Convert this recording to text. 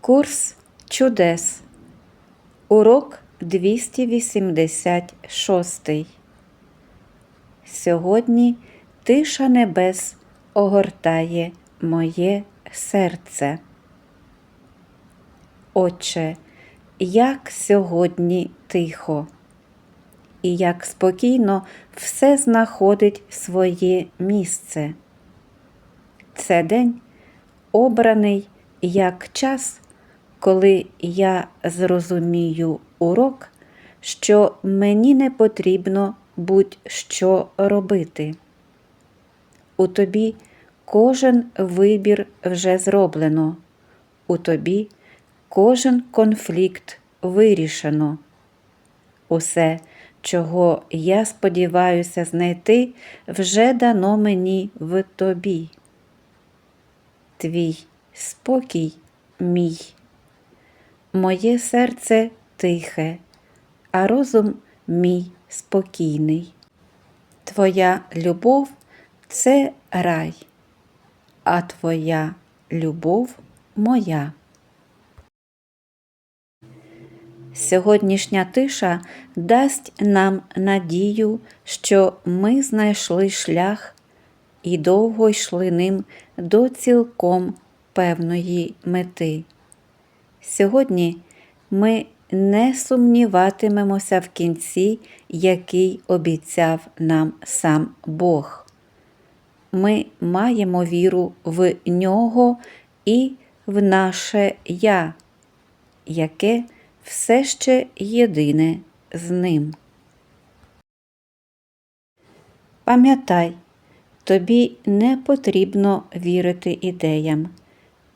Курс чудес. Урок 286. Сьогодні тиша небес огортає моє серце. Отче, як сьогодні тихо, і як спокійно все знаходить своє місце. Це день обраний як час, коли я зрозумію урок, що мені не потрібно будь-що робити. У тобі кожен вибір вже зроблено, у тобі кожен конфлікт вирішено. Усе, чого я сподіваюся знайти, вже дано мені в тобі. Твій спокій мій. Моє серце тихе, а розум мій спокійний. Твоя любов це рай, а твоя любов моя. Сьогоднішня тиша дасть нам надію, що ми знайшли шлях і довго йшли ним до цілком певної мети. Сьогодні ми не сумніватимемося в кінці, який обіцяв нам сам Бог. Ми маємо віру в нього і в наше Я, яке все ще єдине з ним. Пам'ятай, тобі не потрібно вірити ідеям.